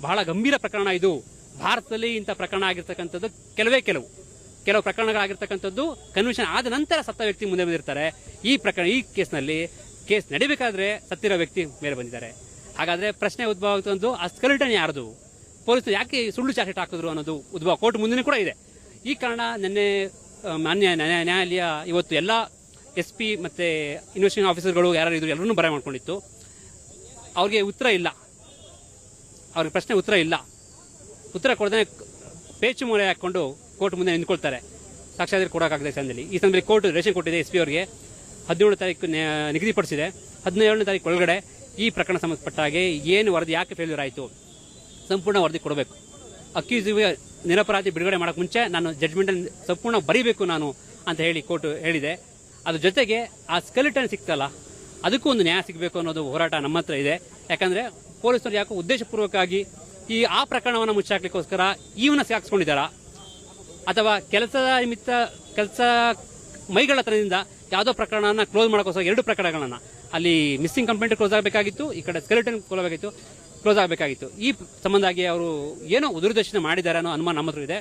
ಬಹಳ ಗಂಭೀರ ಪ್ರಕರಣ ಇದು. ಭಾರತದಲ್ಲಿ ಇಂಥ ಪ್ರಕರಣ ಆಗಿರ್ತಕ್ಕಂಥದ್ದು ಕೆಲವೇ ಕೆಲವು. ಕೆಲವು ಪ್ರಕರಣಗಳಾಗಿರ್ತಕ್ಕಂಥದ್ದು ಕನ್ವಿಷನ್ ಆದ ನಂತರ ಸತ್ತ ವ್ಯಕ್ತಿ ಮುಂದೆ ಬಂದಿರ್ತಾರೆ. ಈ ಪ್ರಕರಣ, ಈ ಕೇಸ್ನಲ್ಲಿ ಕೇಸ್ ನಡಿಬೇಕಾದ್ರೆ ಸತ್ತಿರೋ ವ್ಯಕ್ತಿ ಮೇಲೆ ಬಂದಿದ್ದಾರೆ. ಹಾಗಾದ್ರೆ ಪ್ರಶ್ನೆ ಉದ್ಭವ ಆಗ್ತದೊಂದು ಆ ಸ್ಕೆಲಿಟನ್ ಯಾರ್ದು? ಪೊಲೀಸರು ಯಾಕೆ ಸುಳ್ಳು ಚಾರ್ಜ್ ಹಾಕಿದ್ರು ಅನ್ನೋದು ಉದ್ಭವ. ಕೋರ್ಟ್ ಮುಂದೆ ಕೂಡ ಇದೆ. ಈ ಕಾರಣ ನಿನ್ನೆ ಮಾನ್ಯ ನ್ಯಾಯ- ನ್ಯಾಯಾಲಯ ಇವತ್ತು ಎಲ್ಲ ಎಸ್ ಪಿ ಮತ್ತೆ ಇನ್ವೆಸ್ಟಿಗೇಷನ್ ಆಫೀಸರ್ಗಳು ಯಾರು ಇದ್ರು ಎಲ್ಲರನ್ನೂ ಬರ ಮಾಡ್ಕೊಂಡಿತ್ತು. ಅವ್ರಿಗೆ ಉತ್ತರ ಇಲ್ಲ. ಅವ್ರಿಗೆ ಪ್ರಶ್ನೆ ಉತ್ತರ ಇಲ್ಲ. ಉತ್ತರ ಕೊಡದೇ ಪೇಚು ಮೂಲೆ ಹಾಕ್ಕೊಂಡು ಕೋರ್ಟ್ ಮುಂದೆ ನಿಂತ್ಕೊಳ್ತಾರೆ. ಸಾಕ್ಷಾತ್ರ ಕೊಡೋಕ್ಕಾಗದೆ ಸಂದಲ್ಲಿ ಈ ಸಂದರ್ಭದಲ್ಲಿ ಕೋರ್ಟ್ ರೇಷನ್ ಕೊಟ್ಟಿದೆ, ಎಸ್ ಪಿ ಅವರಿಗೆ. ಹದಿನೇಳು ತಾರೀಕು ನಿಗದಿಪಡಿಸಿದೆ. ಹದಿನೇಳನೇ ತಾರೀಕು ಒಳಗಡೆ ಈ ಪ್ರಕರಣ ಸಂಬಂಧಪಟ್ಟ ಹಾಗೆ ಏನು ವರದಿ, ಯಾಕೆ ಫೇಲ್ಯೂರ್ ಆಯಿತು? ಸಂಪೂರ್ಣ ವರದಿ ಕೊಡಬೇಕು. ಅಕ್ಯೂಸಿಗೆ ನಿರಪರಾಧಿ ಬಿಡುಗಡೆ ಮಾಡೋಕೆ ಮುಂಚೆ ನಾನು ಜಡ್ಜ್ಮೆಂಟ್ ಸಂಪೂರ್ಣ ಬರೀಬೇಕು ನಾನು ಅಂತ ಹೇಳಿ ಕೋರ್ಟ್ ಹೇಳಿದೆ. ಅದ್ರ ಜೊತೆಗೆ ಆ ಸ್ಕೆಲಿಟನ್ ಸಿಕ್ತಲ್ಲ, ಅದಕ್ಕೂ ಒಂದು ನ್ಯಾಯ ಸಿಗಬೇಕು ಅನ್ನೋದು ಹೋರಾಟ ನಮ್ಮ ಹತ್ರ ಇದೆ. ಯಾಕಂದ್ರೆ ಪೊಲೀಸರು ಯಾಕೋ ಉದ್ದೇಶಪೂರ್ವಕವಾಗಿ ಈ ಆ ಪ್ರಕರಣವನ್ನು ಮುಚ್ಚಾಕ್ಲಿಕ್ಕೋಸ್ಕರ ಇವನ್ನ ಸಾಗಿಸ್ಕೊಂಡಿದ್ದಾರಾ ಅಥವಾ ಕೆಲಸದ ನಿಮಿತ್ತ ಕೆಲಸ ಮೈಗಳತನದಿಂದ ಯಾವುದೋ ಪ್ರಕರಣನ ಕ್ಲೋಸ್ ಮಾಡೋಕ್ಕೋಸ್ಕರ ಎರಡು ಪ್ರಕರಣಗಳನ್ನ ಅಲ್ಲಿ ಮಿಸ್ಸಿಂಗ್ ಕಂಪ್ಲೇಂಟ್ ಕ್ಲೋಸ್ ಆಗಬೇಕಾಗಿತ್ತು, ಈ ಕಡೆ ಸ್ಕೆಲಿಟನ್ ಕ್ಲೋಸ್ ಆಗಬೇಕಾಗಿತ್ತು ಕ್ಲೋಸ್ ಆಗಬೇಕಾಗಿತ್ತು. ಈ ಸಂಬಂಧಾಗಿ ಅವರು ಏನೋ ದುರ್ದರ್ಶನ ಮಾಡಿದ್ದಾರೆ ಅನ್ನೋ ಅನುಮಾನ ನಮ್ಮ ಹತ್ರ ಇದೆ.